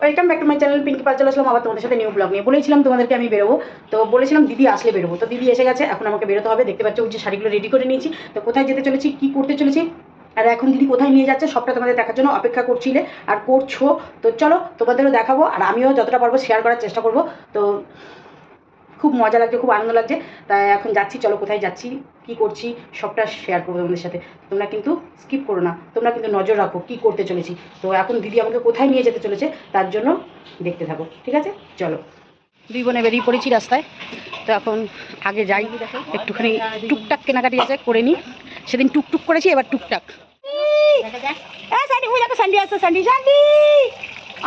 Welcome back to my channel Pinki Pal আসলাম আবার তোমাদের সাথে নিউ ব্লগ নিয়ে। বলেছিলাম তোমাদেরকে আমি বেরোবো, তো বলেছিলাম দিদি আসলে বেরোবো। তো দিদি এসে গেছে, এখন আমাকে বেরোতে হবে। দেখতে পাচ্ছ যে শাড়িগুলো রেডি করে নিয়েছি। তো কোথায় যেতে চলেছি, কি করতে চলেছি, আর এখন দিদি কোথায় নিয়ে যাচ্ছে, সবটা তোমাদের দেখার জন্য অপেক্ষা করছিলে আর করছ। তো চলো তোমাদেরও দেখাবো, আর আমিও যতটা পারব শেয়ার করার চেষ্টা করব। তো খুব মজা লাগছে, খুব আনন্দ লাগছে। তাই এখন যাচ্ছি, চলো কোথায় যাচ্ছি, কি করছি, সবটা শেয়ার করব তোমাদের সাথে। তোমরা কিন্তু স্কিপ করো না, তোমরা কিন্তু নজর রাখো কি করতে চলেছি। তো এখন দিদি আমাকে কোথায় নিয়ে যেতে চলেছে, তার জন্য দেখতে থাকো, ঠিক আছে? চলো। দুই বোনে বেরিয়ে পড়েছি রাস্তায়। তো এখন আগে যাই, একটুখানি টুকটাক কেনাকাটি আছে, করে নিই সেদিন টুকটুক করেছি, এবার টুকটাক।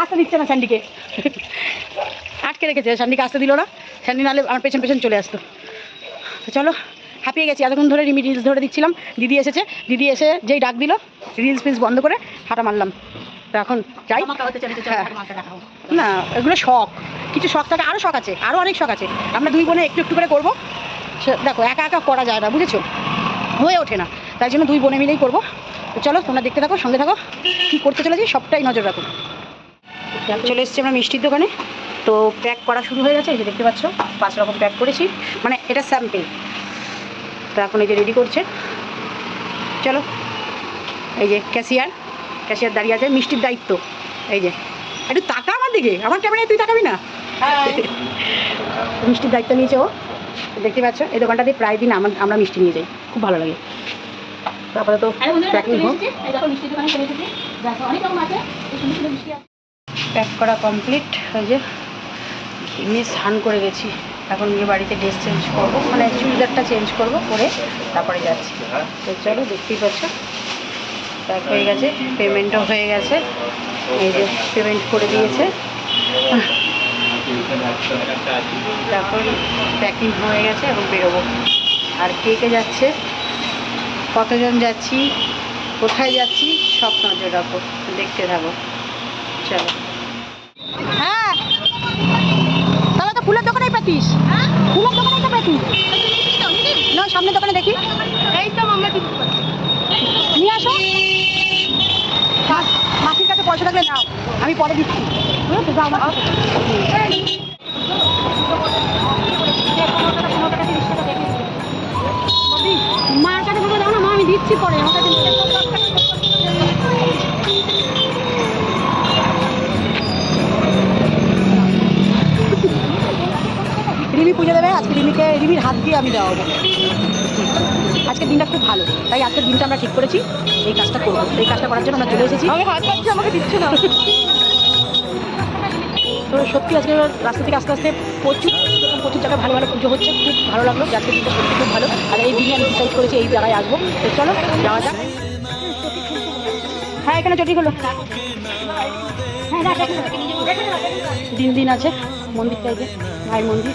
আসতে দিচ্ছে না স্যান্ডিকে আটকে রেখেছে স্যান্ডিকে আসতে দিল না। স্যান্ডি নাহলে আমার পেছন পেছন চলে আসতো। তো চলো হাঁপিয়ে গেছি। এতক্ষণ ধরে রিমি রিলস ধরে দিচ্ছিলাম দিদি এসেছে। দিদি এসে যেই ডাক দিল রিলস ফিলস বন্ধ করে হাঁটা মারলাম। তো এখন যাই। হ্যাঁ। না এগুলো শখ। কিছু শখ থাকে আরও শখ আছে আরও অনেক শখ আছে। আমরা দুই বোনে একটু একটু করে করব। সে- দেখো একা একা করা যায় না বুঝেছ? হয়ে ওঠে না। তাই জন্য দুই বোনে মিলেই করব। তো চলো তোমরা দেখতে থাকো সঙ্গে থাকো। কী করতে চলেছি সবটাই নজর রাখো। চলে এসেছি আমরা মিষ্টির দোকানে। তো প্যাক করা শুরু হয়ে গেছে এই যে দেখতে পাচ্ছ পাঁচ রকম প্যাক করেছি। মানে এটা স্যাম্পেল। তো এখন এই যে রেডি করছে। চলো এই যে ক্যাশিয়ার ক্যাশিয়ার দাঁড়িয়ে আছে মিষ্টির দায়িত্ব। এই যে একটু তাকা আমার দিকে আমার ক্যামেরায় তুই তাকাবি না? মিষ্টির দায়িত্ব নিয়েছে ও। দেখতে পাচ্ছ এই দোকানটা দিয়ে প্রায় দিন আমার আমরা মিষ্টি নিয়ে যাই। খুব ভালো লাগে। তারপরে তো প্যাকিং প্যাক করা কমপ্লিট ওই যে। এমনি স্নান করে গেছি। এখন গিয়ে বাড়িতে ড্রেস চেঞ্জ করব। মানে চুড়িদারটা চেঞ্জ করব করে তারপরে যাচ্ছি। তো চলো, দেখতেই পাচ্ছ। প্যাক হয়ে গেছে পেমেন্টও হয়ে গেছে। এই যে পেমেন্ট করে দিয়েছে। তারপর প্যাকিং হয়ে গেছে, এখন বেরোবো। আর কে কে যাচ্ছে? কতজন যাচ্ছি? কোথায় যাচ্ছি? সব নজর রাখো দেখতে থাকো। চলো হ্যাঁ তাহলে তো পেতিস ফুলের দোকানেই তো পেতিস না সামনের দোকানে দেখি। এই তো আমরা নিয়ে আসো। মাসির কাছে পয়সা থাকলে নাও। আমি পরে দিচ্ছি। বুঝেছ? যাও আমার। মার কাছে দাও না মা আমি দিচ্ছি পরে। আমার কাছে আজকে রিমিকে রিমির হাত দিয়ে আমি দেওয়াবো আজকের দিনটা খুব ভালো। তাই আজকের দিনটা আমরা ঠিক করেছি। এই কাজটা করব। এই কাজটা করার জন্য আমরা চলে এসেছি। আমি হাত পাচ্ছি আমাকে দিচ্ছে না। তো সত্যি আজকে রাস্তা থেকে আস্তে আস্তে প্রচুর প্রচুর জায়গায় ভালো ভালো পুজো হচ্ছে। খুব ভালো লাগল আজকের দিনটা সত্যি খুব ভালো। আর এই দিনে আমি ডিসাইড করেছি এই জায়গায় আসব। তো চলো যাওয়া যাক। হ্যাঁ এখানে চটি হলো। দিন দিন আছে। মন্দিরটা এই যে মায়ের মন্দির।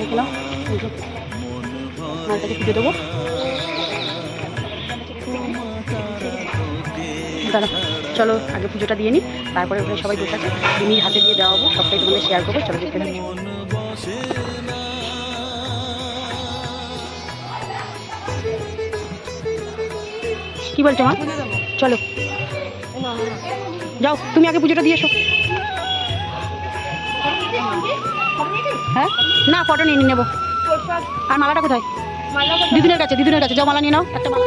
দেখলাম। পুজো দেবো। দাঁড়া চলো আগে পুজোটা দিয়ে নিই তারপরে ওখানে সবাই বসে আছে। দিনির হাতে দিয়ে দেওয়া হব সবটাই তোমাদের শেয়ার করব চলো দেখতে থাকি। কি বলছো মা? চলো। যাও তুমি আগে পুজোটা দিয়ে এসো। হ্যাঁ? না ফটো নিয়ে নিয়ে নেব। আর মালাটা কোথায়? দিদিনের কাছে দিদিনের কাছে। যাও মালা নিয়ে নাও একটা মালা।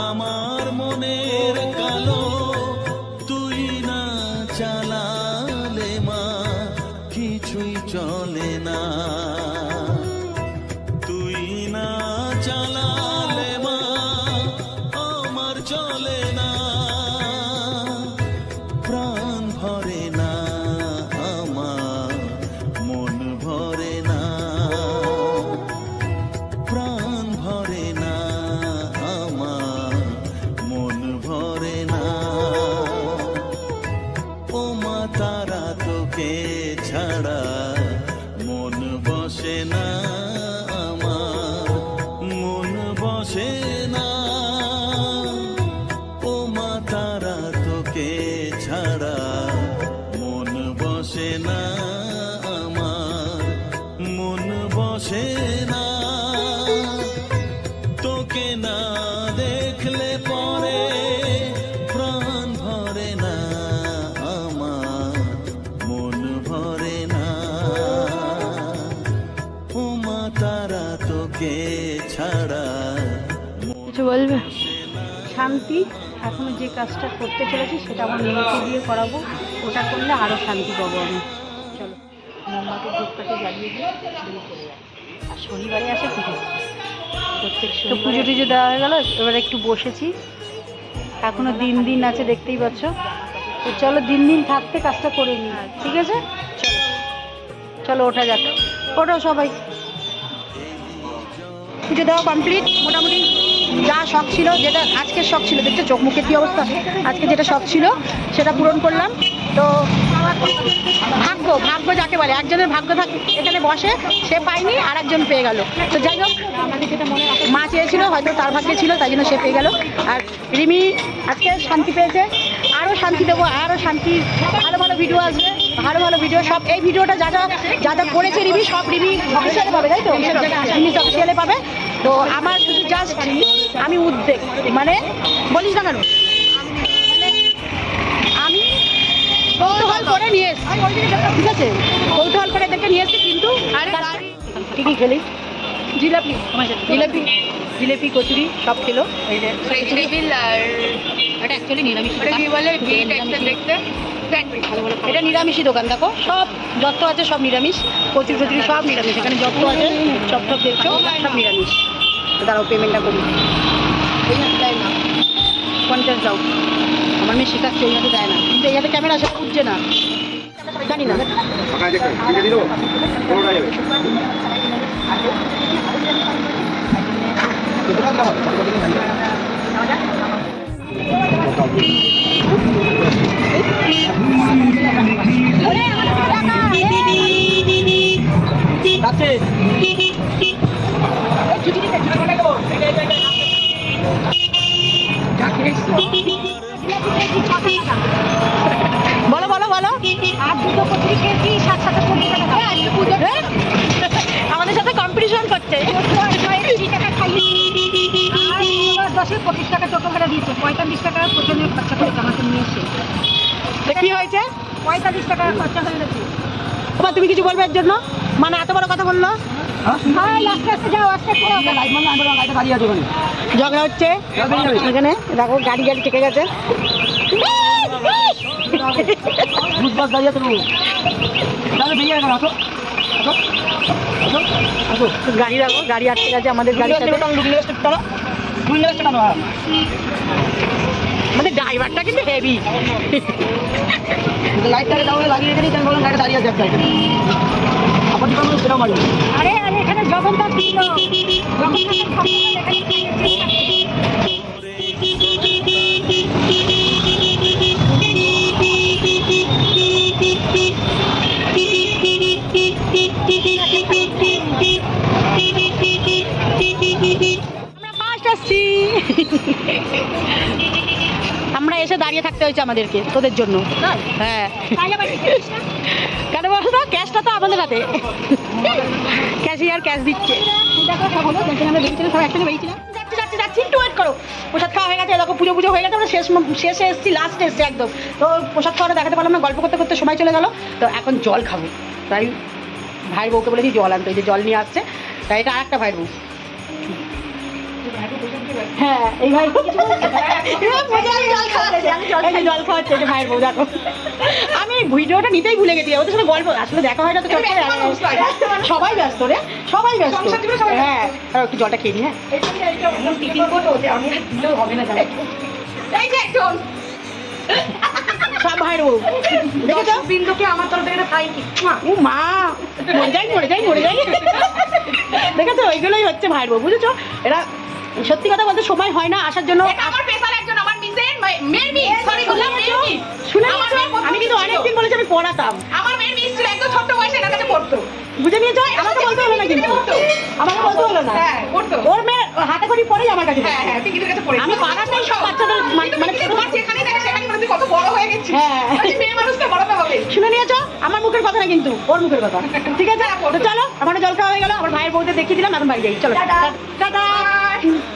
না শান্তি। এখন যে কাজটা করতে চলেছি সেটা আমার মেয়েকে দিয়ে করাবো। ওটা করলে আরও শান্তি পাবো আমি। চলো মোমবাতির ধূপটাকে জ্বালিয়ে দিয়ে আর শনিবারে আসে পুজো। প্রত্যেক তো পুজো টুজো দেওয়া হয়ে গেল এবার একটু বসেছি। এখনও দিন দিন আছে দেখতেই পাচ্ছ। তো চলো দিন দিন থাকতে কাজটা করে নিই ঠিক আছে? চলো চলো ওঠা যাক। ওটাও সবাই। পুজো দেওয়া কমপ্লিট মোটামুটি। যা শখ ছিল, যেটা আজকের শখ ছিল, দেখছ চোখ মুখের কী অবস্থা? আজকে যেটা শখ ছিল, সেটা পূরণ করলাম। তো ভাগ্য ভাগ্য যাকে বলে, একজনের ভাগ্য থাকে, এখানে বসে সে পায়নি আর একজন পেয়ে গেল। তো যাই হোক, মা চেয়েছিল, হয়তো তার ভাগ্যে ছিল, তাই জন্য সে পেয়ে গেল। আর রিমি আজকে শান্তি পেয়েছে। আরও শান্তি দেবো আরও শান্তি, ভালো ভালো ভিডিও আসবে, ভালো ভালো ভিডিও সব এই ভিডিওটা যা যা যা যা করেছে রিমি, সব রিমি অফিসিয়ালে পাবে তাই তো? অফিসিয়ালে পাবে। তো আমার শুধু জাস্ট আমি উদ্বেগ মানে বলিস না কেন? মানে আমি কৌতূহল করে নিয়ে এসছি। ঠিক আছে কৌতূহল করে দেখে নিয়ে এসছি কিন্তু কি খেলি জিলাপি। জিলাপি। জিলেপি কচুরি সব খেলো। এই যে আর এটা অ্যাকচুয়ালি নিরামিষ। ওটা কি বলে দেখতে? এটা নিরামিষই দোকান, দেখো। সব যত আছে সব নিরামিষ। কচুরি টচুরি সব নিরামিষ। এখানে যত আছে সব সব দেখছ, সব নিরামিষ। দাঁড়াও পেমেন্টটা করি। পঞ্চাশ দাও। আমার মেয়ে শেখাচ্ছে হাতে দেয় না। কিন্তু এই ক্যামেরা সব উঠছে না। জানি না। ফাঁকা দেখুন বলো বলো বলো। আর দুটো কচুরি খেয়েছি সাত হ্যাঁ? আমাদের সাথে কম্পিটিশন করছে। টাকা খাইয়ে আর দশে পঁচিশ টাকা টোটো ভাড়া দিয়েছে। পঁয়তাল্লিশ টাকা প্রথমে খরচা করে আমাকে নিয়ে এসে। কি হয়েছে? পঁয়তাল্লিশ টাকা খরচা হয়ে গেছে। তোমার তুমি কিছু বলবে এর জন্য? মানে এত বড় কথা বলল? হ্যাঁ? আস্তে আস্তে যাও আস্তে আস্তে ঝগড়া হচ্ছে। এখানে দেখো গাড়ি গাড়ি ঠেকে গেছে। গাড়ি রাখো গাড়ি আটকে গেছে আমাদের গাড়ির আমাদের ড্রাইভারটা কিন্তু হেভি আরে আরে এখানে জগন্নাথ ছিল আমরা ফার্স্ট আসছি। এসে দাঁড়িয়ে থাকতে হয়েছে আমাদেরকে তোদের জন্য। হ্যাঁ। কেন বলতো ক্যাশটা তো আমাদের হাতে। ক্যাশিয়ার ক্যাশ দিচ্ছে। যাচ্ছি যাচ্ছি যাচ্ছি একটু ওয়েট করো। প্রসাদ খাওয়া হয়ে গেছে দেখো পুজো পুজো হয়ে গেছে আমরা শেষ এসেছি লাস্টে এসেছি একদম। তো প্রসাদ খাওয়াটা দেখাতে পারলাম না গল্প করতে করতে সময় চলে গেল। তো এখন জল খাব। তাই ভাইয়ের বউকে বলেছি জল আনতে ওই যে জল নিয়ে আসছে। তাই এটা আর একটা ভাই বউ হ্যাঁ এই ভাই জল খাওয়াচ্ছে যে ভাইয়ের বউ দেখো। আমি ভিডিওটা নিতেই ভুলে গেছি ওদের সাথে গল্প আসলে দেখা হয় না তো সবাই ব্যস্ত রে সবাই ব্যস্ত। হ্যাঁ আর একটু জলটা খেয়ে নি হ্যাঁ। সব ভাইয়ের বউ। দেখেছ? বিন্দুকে আমার তরফ থেকে খাই ও মা মরে যাই মরে যাই মরে যাই দেখেছ? ওইগুলোই হচ্ছে ভাইয়ের বউ বুঝেছ? এরা সত্যি কথা বলতে সময় হয় না আসার জন্য আমার একজন আমার মিসের মেয়ের মিস সরি বললাম মেয়ের মিস। শুনে আমার? আমি কিন্তু অনেকদিন বলেছি আমি পড়াতাম। আমার মেয়ের মিস ছিল একদম ছোট্ট বয়সে এনার কাছে পড়তো। বুঝে নিয়েছো? আমাকে বলতে হলো না কিন্তু। আমাকে বলতে হলো না। হ্যাঁ ওর মেয়ে হাতে করি পড়ে কাছে হ্যাঁ হ্যাঁ পিঙ্কিদের কাছে পড়েছি। আমি পাড়াতেই সব বাচ্চাদের মানে তোমার দেখে সেখানে কত বড় হয়ে গেছিস হ্যাঁ। মেয়ে বড় হবে। শুনে নিয়েছো? আমার মুখের কথা না কিন্তু ওর মুখের কথা। ঠিক আছে? তো চলো আমার জল খাওয়া হয়ে গেল আমার ভাইয়ের বউদের দেখিয়ে দিলাম এখন বাড়ি যাই। চলো। টাটা। টাটা